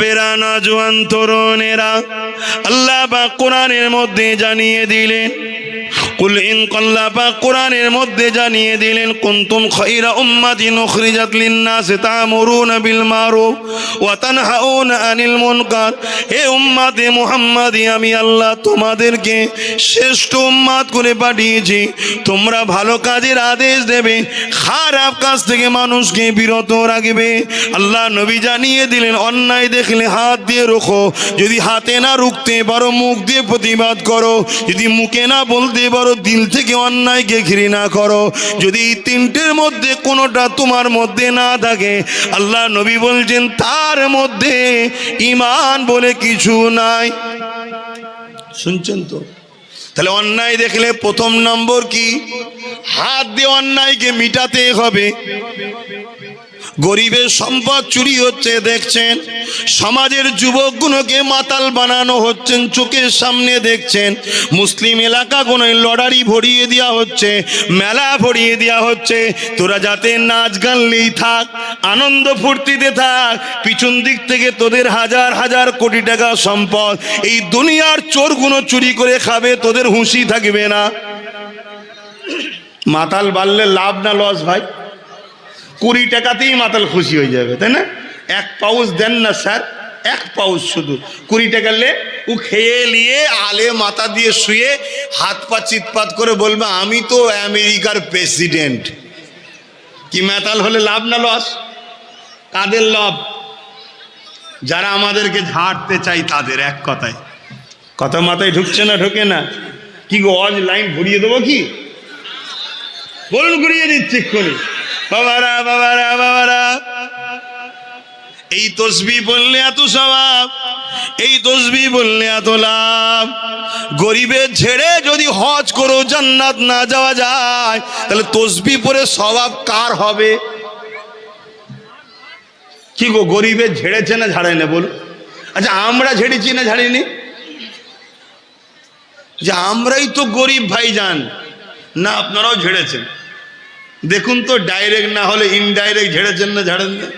বাপেরা না জোয়ান তরুণেরা আল্লাহ বা কোরআনের মধ্যে জানিয়ে দিলেন মধ্যে জানিয়ে দিলেন আনিল আমি আল্লাহ তোমাদেরকে শ্রেষ্ঠ উম্মাত করে পাঠিয়েছি। তোমরা ভালো কাজের আদেশ দেবে খারাপ কাজ থেকে মানুষকে বিরত রাখবে। আল্লাহ নবী জানিয়ে দিলেন, অন্যায় দেখলে হাত দিয়ে রোখো। যদি হাতে না রুখতে পারো, মুখ দিয়ে প্রতিবাদ করো। যদি মুখে না বলতে পারো, দিল থেকে অন্যায়কে ঘৃণা করো। যদি তিনটের মধ্যে কোনোটা তোমার মধ্যে না থাকে, আল্লাহ নবী বলছেন, তার মধ্যে ইমান বলে কিছু নাই। শুনছেন তো? তাহলে অন্যায় দেখলে প্রথম নম্বর কি? হাত দিয়ে অন্যায়কে মিটাতে হবে। গরিবের সম্পদ চুরি হচ্ছে, দেখছেন? সমাজের যুবকগুলোকে মাতাল বানানো হচ্ছেন চোখের সামনে দেখছেন? মুসলিম এলাকাগুলোয় লড়ারি ভরিয়ে দেওয়া হচ্ছে, মেলা ভরিয়ে দেওয়া হচ্ছে। তোরা যাতে নাচ গানলেই থাক, আনন্দ ফুর্তিতে থাক, পিছন দিক থেকে তোদের হাজার হাজার কোটি টাকা সম্পদ। এই দুনিয়ার চোরগুলো চুরি করে খাবে, তোদের হুঁশি থাকবে না। মাতাল বাড়লে লাভ না, লস ভাই? কুড়ি টাকাতেই মাতাল খুশি হয়ে যাবে, তাই না? এক পাউচ দেন না স্যার, এক পাউচ শুধু। কুড়ি টাকা লে ও খেয়ে নিয়ে আলে মাথা দিয়ে শুয়ে হাত পা চিৎপাত করে বলবে, আমি তো আমেরিকার প্রেসিডেন্ট। কি মাতাল হলে লাভ না লস? কাদের লাভ? যারা আমাদেরকে ঝাড়তে চাই তাদের, এক কথায়। কথা মাথায় ঢুকছে না, ঢোকে না? কি গো, অজ লাইন ঘুরিয়ে দেবো কি? বলুন, ঘুরিয়ে দিচ্ছি এক্ষুনি। বাবারা বাবারা বাবারা। এই তসবি বললে এত স্বভাব, এই তসবি বললে এত লাভ। গরিবের ঝেড়ে যদি হজ করো, জান্নাত না যাওয়া যায়, তাহলে তসবি পরে স্বভাব কার হবে? কি গো, গরিবের ঝেড়েছে না ঝাড়ে না বলুন। আচ্ছা আমরা ঝেড়েছি না ঝাড়িনি? যে আমরাই তো গরিব ভাইজান। না, আপনারাও ঝেড়েছেন। দেখুন তো ডাইরেক্ট না হলে ইনডাইরেক্ট ঝেড়েছেন না ঝাড়েন না।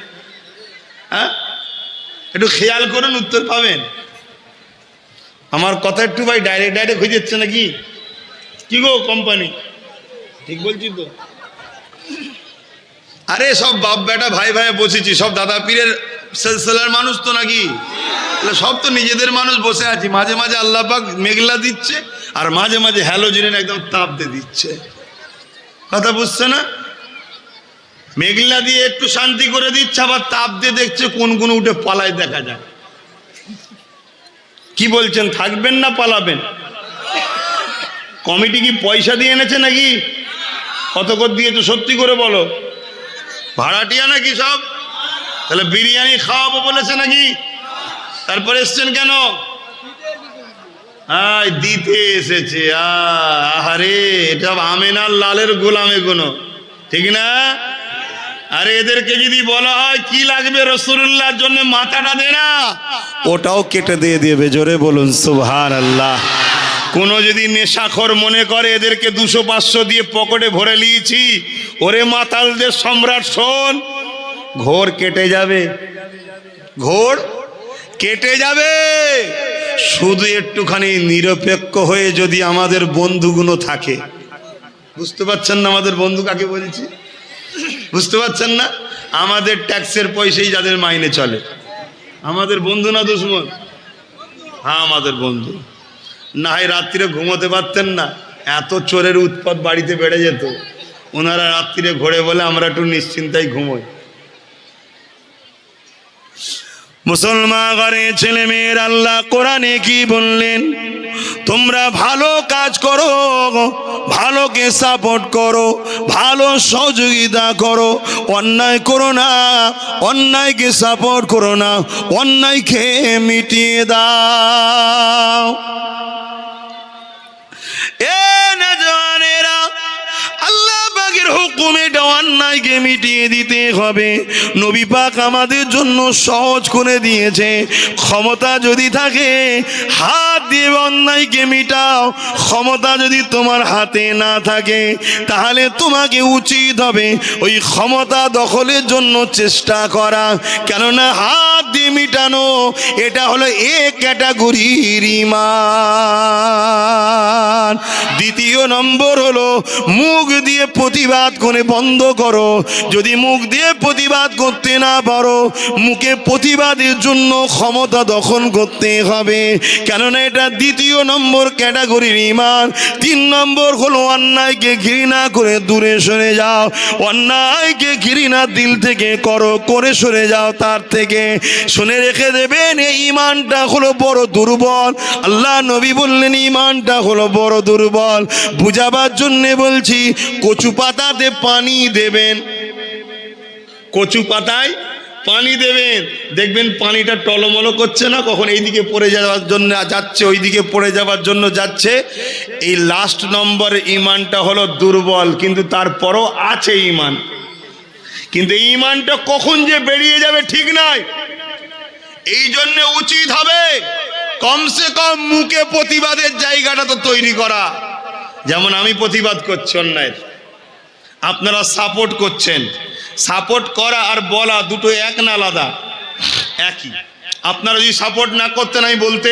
হ্যাঁ? একটু খেয়াল করুন, উত্তর পাবেন। আমার কথা একটু ভাই ডাইরেক্ট ডাইরেক্ট হয়ে যাচ্ছে নাকি? কি গো কোম্পানি ঠিক বলছি তো। আরে সব বাপ বেটা, ভাই ভাই বসেছি, সব দাদা পীরের সেলসেলার মানুষ তো নাকি? সব তো নিজেদের মানুষ বসে আছি। মাঝে মাঝে আল্লাহ পাক মেঘলা দিচ্ছে, আর মাঝে মাঝে হ্যালোজেনের একদম তাপ দিয়ে দিচ্ছে। কথা বুঝছে না? মেঘলা দিয়ে একটু শান্তি করে দিচ্ছে, আবার তাপ দিয়ে দেখছে কোন কোন উঠে পালায় দেখা যায়। কি বলছেন, থাকবেন না পালাবেন? কমিটি কি পয়সা দিয়ে এনেছে নাকি? কত করে দিয়েছে সত্যি করে বলো। ভাড়াটিয়া নাকি সব? তাহলে বিরিয়ানি খাওয়াবো বলেছে নাকি? তারপর এসছেন কেন? আয়, দিতে এসেছে আহারে, এটা আমেনার লালের গোলামে কোনো, ঠিক না? আরে এদেরকে যদি বলা হয়, কি লাগবে রসুল্লাহর জন্য মাথাটা দে না। ওটাও কেটে দিয়ে দেবে, জোরে বলুন সুবহান আল্লাহ কোনো যদি নেশাখর মনে করে, এদেরকে দুশো পাঁচশো দিয়ে পকেটে ভরে নিয়েছি, ওরে মাতালদের সম্রাট, শোন, ঘোর কেটে যাবে। ঘোর কেটে যাবে। শুধু একটুখানি নিরপেক্ষ হয়ে যদি আমাদের বন্ধুগুলো থাকে। বুঝতে পারছেন না আমাদের বন্ধু কাকে বলছি? বুঝতে পারছেন না? আমাদের ট্যাক্সের পয়সাই যাদের মাইনে চলে। আমাদের বন্ধু না দুশ্মন? হ্যাঁ আমাদের বন্ধু। না হয় রাত্রিরে ঘুমোতে পারতেন না। এত চোরের উৎপাত বাড়িতে বেড়ে যেত। ওনারা রাত্রিরে ঘোরে বলে আমরা একটু নিশ্চিন্তায় ঘুমোই। মুসলমান ঘরে ছেলে মেয়ের আল্লাহ কোরআনে কি বললেন? তোমরা ভালো কাজ করো, ভালোকে সাপোর্ট করো, ভালো সহযোগিতা করো। অন্যায় করো না, অন্যায়কে সাপোর্ট করো না, অন্যায়কে মিটিয়ে দাও। পাকের হুকুম এটা অন্যায়কে মিটিয়ে দিতে হবে। নবী পাক আমাদের জন্য সহজ করে দিয়েছে। ক্ষমতা যদি থাকে, হাত দিয়ে অন্যায়কে মিটাও। ক্ষমতা যদি তোমার হাতে না থাকে, তাহলে তোমাকে উচিত হবে ওই ক্ষমতা দখলের জন্য চেষ্টা করা। কেননা হাত মিটানো, এটা হলো এ ক্যাটাগরির ইমান। দ্বিতীয় নম্বর হলো, মুখ দিয়ে প্রতিবাদ করে বন্ধ করো। যদি মুখ দিয়ে প্রতিবাদ করতে না পারো, মুখে প্রতিবাদের জন্য ক্ষমতা দখল করতে হবে। কেননা এটা দ্বিতীয় নম্বর ক্যাটাগরির ইমান। তিন নম্বর হলো, অন্যায়কে ঘৃণা করে দূরে সরে যাও। অন্যায়কে ঘৃণা দিল থেকে করো, করে সরে যাও তার থেকে। শুনে রেখে দেবেন, এই ইমানটা হলো বড় দুর্বল। আল্লাহ নবী বললেন ইমানটা হলো বড় দুর্বল। বুঝাবার জন্যে বলছি, কচু পাতাতে পানি দেবেন। কচু পাতায় পানি দেবেন। দেখবেন পানিটা টলমলো করছে না, কখন এইদিকে পড়ে যাওয়ার জন্য যাচ্ছে, ওইদিকে পড়ে যাওয়ার জন্য যাচ্ছে। এই লাস্ট নম্বর ইমানটা হলো দুর্বল, কিন্তু তারপরও আছে ইমান কিন্তু ইমানটা কখন যে বেরিয়ে যাবে ঠিক নাই। এই জন্য উচিত হবে কমসে কম মুখে প্রতিবাদের জায়গাটা তো তৈরি করা। যেমন আমি প্রতিবাদ করছি অন্যায়ের। আপনারা সাপোর্ট করছেন। সাপোর্ট করা আর বলা দুটো এক না আলাদা, একই। আপনারা যদি সাপোর্ট না করতেন আমি বলতে,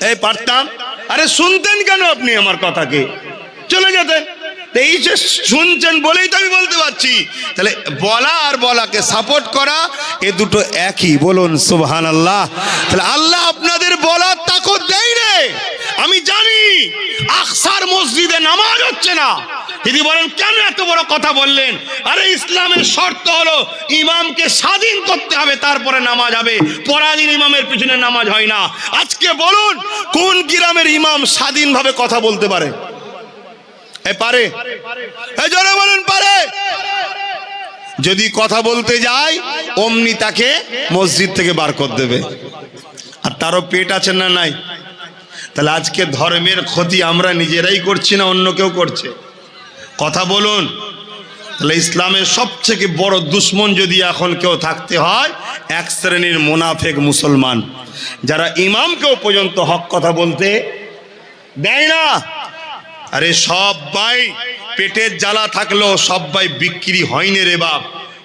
এই পারতাম। আরে শুনতেন কেন আপনি আমার কথাকে? চলে যেতেন। এই যে শুনছেন বলেই তো আমি বলতে পারছি। তাহলে বলা আর বলাকে সাপোর্ট করা, এ দুটো একই। বলুন সুবহান আল্লাহ তাহলে আল্লাহ আপনাদের বলার তাকত দেয় রে আমি জানি, আকসার মসজিদে নামাজ হচ্ছে না। যদি বলেন, কেন এত বড় কথা বললেন? আরে ইসলামের শর্ত হলো, ইমামকে স্বাধীন করতে হবে, তারপরে নামাজ হবে। পরাধীন ইমামের পিছনে নামাজ হয় না। আজকে বলুন, কোন গ্রামের ইমাম স্বাধীনভাবে কথা বলতে পারে? পারে। জোরে বলুন, পারে। যদি কথা বলতে যায়, অমনি তাকে মসজিদ থেকে বার করে দেবে। আর তারও পেট আছে না নাই? তাহলে আজকে ধর্মের ক্ষতি আমরা নিজেরাই করছি না অন্য কেউ করছে? কথা বলুন। তাহলে ইসলামের সবথেকে বড় দুশ্মন যদি এখন কেউ থাকতে হয়, এক শ্রেণির মোনাফেক মুসলমান, যারা ইমামকেও পর্যন্ত হক কথা বলতে দেয় না। আরে সবাই পেটের জ্বালা থাকলেও সবাই বিক্রি হয়নি রে বাপ।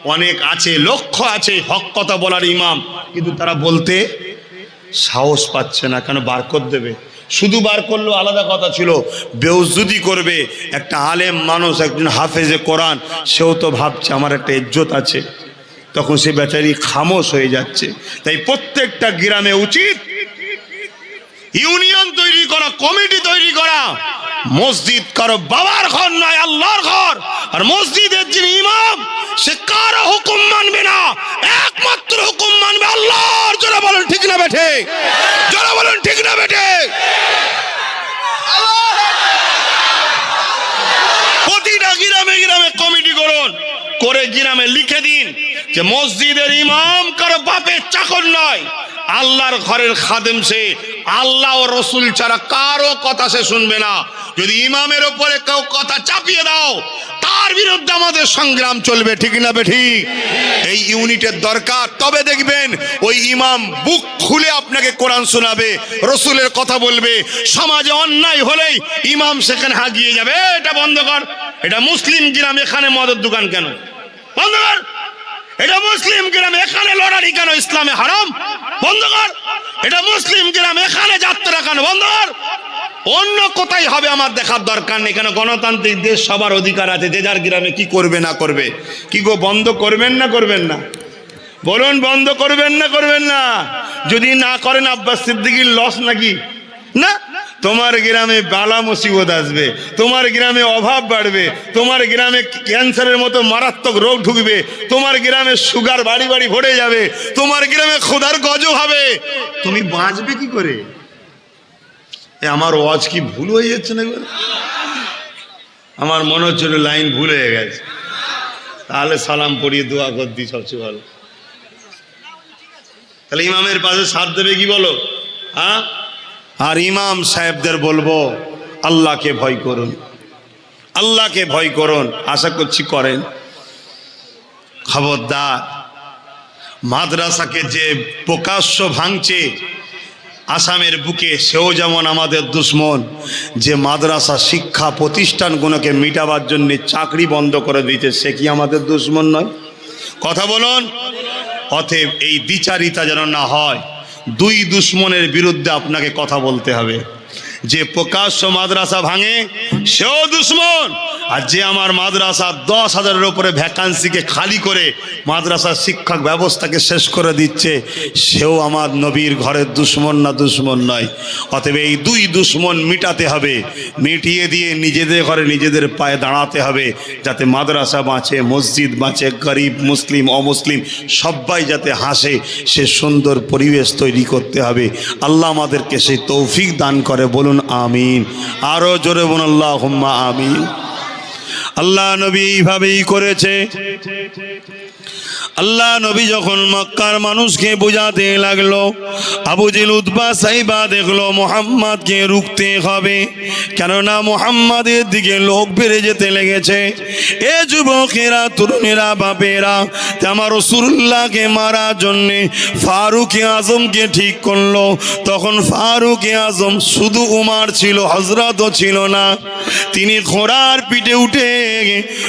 অনেক আছে লক্ষ্য আছে, হক কথা বলার ইমাম। কিন্তু তারা বলতে সাহস পাচ্ছে না, কেন বার করে দেবে? শুধু বার করলেও আলাদা কথা ছিল, বেউজুদি করবে। একটা আলেম মানুষ, একজন হাফেজে কোরআন, সেও তো ভাবছে আমার একটা ইজ্জত আছে। তখন সে বেচারি খামোশ হয়ে যাচ্ছে। তাই প্রত্যেকটা গ্রামে উচিত ইউনিয়ন তৈরি করা, কমিটি তৈরি করা। মসজিদ কারও বাবার ঘর নয়, আল্লাহর ঘর। আর মসজিদের যিনি ইমাম, সে কারও হুকুম মানবে না। একমাত্র হুকুম মানবে আল্লাহর। জোরে বলেন, ঠিক না বেঠে? জোরে বলেন, ঠিক না বেঠে? প্রতিটা গ্রামে গ্রামে কমিটি করুন, করে গ্রামে লিখে দিন যে মসজিদের ইমাম কারও বাপের চাকর নয়। আল্লাহর ঘরের খাদেম সে, আল্লাহ ও রসুল ছাড়া কারও কথা সে শুনবে না। যদি ইমামের ওপরে কেউ কথা চাপিয়ে দাও, তার বিরুদ্ধে আমাদের সংগ্রাম চলবে, ঠিক না ঠিক? এই ইউনিটের দরকার। তবে দেখবেন, ওই ইমাম বুক খুলে আপনাকে কোরআন শোনাবে, রসুলের কথা বলবে। সমাজে অন্যায় হলেই ইমাম সেখানে হাগিয়ে যাবে। এটা বন্ধ কর। এটা মুসলিম গ্রাম, এখানে মদের দোকান কেন? বন্ধ কর। এটা মুসলিম গ্রাম, এখানে লড়ারি কেন? ইসলামে হারাম? বন্ধ এটা মুসলিম গ্রাম এখানে যাত্রা কেন? বন্ধ অন্য কোথায় হবে আমার দেখার দরকার নেই। কেন গণতান্ত্রিক দেশ সবার অধিকার আছে, যে যার গ্রামে কি করবে না করবে। কি গো, বন্ধ করবেন না করবেন না? বলুন, বন্ধ করবেন না করবেন না? যদি না করেন আব্বাস সিদ্দিকির লস নাকি? না? তোমার গ্রামে বালা মুসিবত আসবে, তোমার গ্রামে অভাব বাড়বে, তোমার গ্রামে ক্যান্সারের মতো মারাত্মক রোগ ঢুকবে, তোমার গ্রামে সুগার বাড়ি বাড়ি ভরে যাবে, তোমার গ্রামে খোদার গজ হবে। তুমি বাঁচবে কি করে? আমার ওয়াজ কি ভুল হয়ে যাচ্ছে না? আমার মনে হচ্ছিল লাইন ভুল হয়ে গেছে। তাহলে সালাম পড়িয়ে দোয়া কর দিই সবচেয়ে ভালো। তাহলে ইমামের পাশে সাথ দেবে কি বলো? হ্যাঁ? আর ইমাম সাহেবদের বলব, আল্লাহকে ভয় করুন। আল্লাহকে ভয় করুন, আশা করছি করেন। খবরদার, মাদ্রাসাকে যে প্রকাশ্য ভাঙছে, আসামের বুকে সেও যেমন আমাদের দুশ্মন, যে মাদ্রাসা শিক্ষা প্রতিষ্ঠানগুলোকে মিটাবার জন্য চাকরি বন্ধ করে দিয়েছে, সে কি আমাদের দুশ্মন নয়? কথা বলুন। অতএব এই দ্বিচারিতা যেন না হয়। দুই দুশ্মনের বিরুদ্ধে আপনাকে কথা বলতে হবে। যে প্রকাশ্য মাদ্রাসা ভাঙে সেও দুশ্মন। আর যে আমার মাদ্রাসা দশ হাজারের উপরে ভ্যাকান্সিকে খালি করে মাদ্রাসার শিক্ষক ব্যবস্থাকে শেষ করে দিচ্ছে, সেও আমার নবীর ঘরের দুশ্মন না দুশ্মন নয়। অতএব এই দুই দুশ্মন মিটাতে হবে, মিটিয়ে দিয়ে নিজেদের ঘরে নিজেদের পায়ে দাঁড়াতে হবে, যাতে মাদ্রাসা বাঁচে, মসজিদ বাঁচে, গরিব, মুসলিম, অমুসলিম, সবাই যাতে হাসে, সে সুন্দর পরিবেশ তৈরি করতে হবে। আল্লাহ আমাদেরকে সেই তৌফিক দান করে, বলুন আমিন। আরও জোরে বলুন, আল্লাহ হুম্মা আমিন। আল্লাহ নবী এইভাবেই করেছে। আল্লাহ নবী যখন মক্কার মানুষকে বোঝাতে লাগল, আবু জিল উদ্বা সাইবা দেখল মোহাম্মদকে রুখতে হবে। কেননা মোহাম্মদের দিকে লোক বেড়ে যেতে লেগেছে। এ যুবকেরা, তরুণেরা, বাপেরা আমার রসুল্লাহকে মারার জন্যে ফারুক আজমকে ঠিক করল। তখন ফারুক আজম শুধু উমার ছিল হজরতও ছিল না। তিনি ঘোড়ার পিঠে উঠে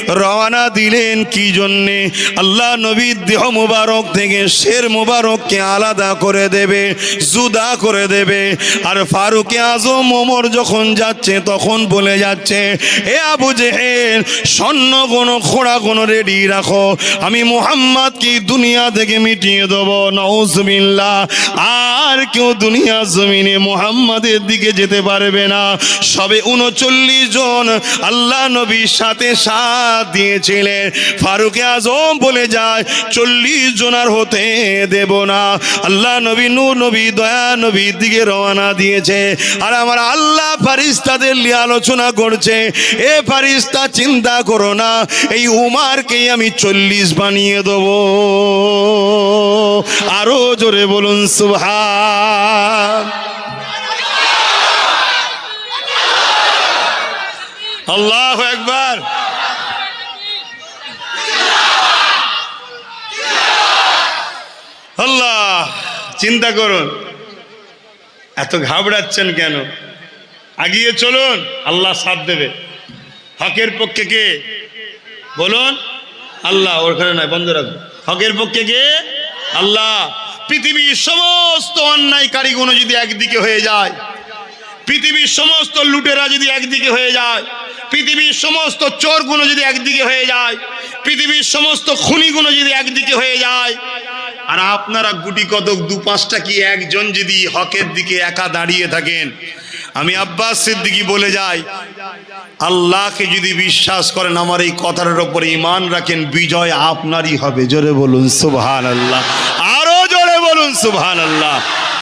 রওনা দিলেন। কি জন্যে? আল্লাহ নবীর দেহ মুবারক থেকে শের মুবারককে আলাদা করে দেবে, জুদা করে দেবে। আর ফারুক আজম ওমর যখন যাচ্ছে, তখন বলে যাচ্ছে, এ আবু জেহেল, স্বর্ণ কোনো খোড়া কোনো রেডি রাখো। আমি মোহাম্মদকে দুনিয়া থেকে মিটিয়ে দেবো নওজবিল্লা আর কেউ দুনিয়া জমিনে মোহাম্মদের দিকে যেতে পারবে না। সবে উনচল্লিশ জন আল্লাহ নবীর সাথে সাথ দিয়েছিলেন। ফারুক আজম বলে যায় চল্লিশ জনার হতে দেব না। আল্লাহ নবী নূর, নবী দয়া নবীর দিকে রওনা দিয়েছে। আর আমার আল্লাহ ফারিস্তাদের নিয়ে আলোচনা করছে, এ ফারিস্তা চিন্তা করো না, এই উমারকেই আমি চল্লিশ বানিয়ে দেব। আরও জোরে বলুন সুভান আল্লাহ একবার আল্লাহ চিন্তা করুন। এত ঘাবড়াচ্ছেন কেন? আগিয়ে চলুন, আল্লাহ সাথ দেবে। হকের পক্ষে কে? বলুন, আল্লাহ, ওখানে নয়, বন্ধ রাখুন। হকের পক্ষে কে? আল্লাহ। পৃথিবীর সমস্ত অন্যায়কারীগুলো যদি একদিকে হয়ে যায়, পৃথিবীর সমস্ত লুটেরা যদি একদিকে হয়ে যায়, পৃথিবীর সমস্ত চোরগুলো যদি একদিকে হয়ে যায়, পৃথিবীর সমস্ত খুনিগুলো যদি একদিকে হয়ে যায় আর আপনারা গুটি কতক দু পাঁচটা কি একজন যদি হকের দিকে একা দাঁড়িয়ে থাকেন? আমি আব্বাস সিদ্দিকি বলে যাই, আল্লাহকে যদি বিশ্বাস করেন, আমার এই কথাটার উপরে ইমান রাখেন, বিজয় আপনারই হবে। জোরে বলুন সুবহান আল্লাহ আরও জোরে বলুন সুবহান আল্লাহ